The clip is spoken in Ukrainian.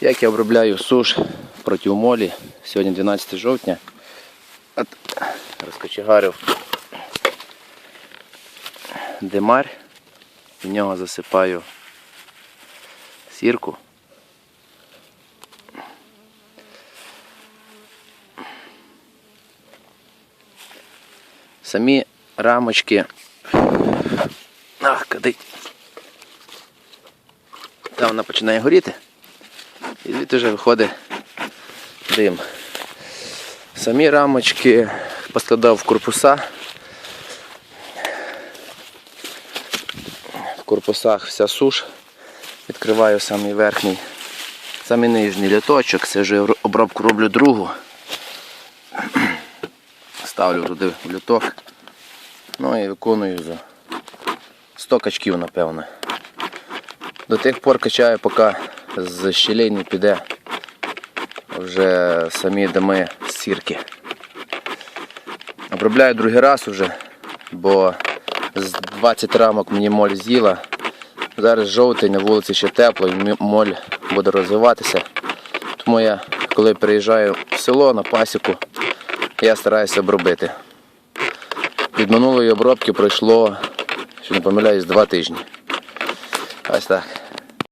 Як я обробляю суш проти молі. Сьогодні 12 жовтня. От, розкочегарив димар. В нього засипаю сірку. Самі рамочки. Ах, кадить. Там вона починає горіти. І звідти вже виходить дим. Самі рамочки поскладав в корпуса. В корпусах вся суш. Відкриваю самий верхній, самий нижній літочок. Це вже обробку роблю другу. Ставлю туди в люток. Ну і виконую за 100 качків, напевно. До тих пор качаю, поки з щілей піде вже самі дими сірки. Обробляю другий раз уже, бо з 20 рамок мені моль з'їла. Зараз жовтий, на вулиці ще тепло, і моль буде розвиватися. Тому я, коли приїжджаю в село на пасіку, я стараюся обробити. Від минулої обробки пройшло, що не помиляюсь, два тижні. Ось так.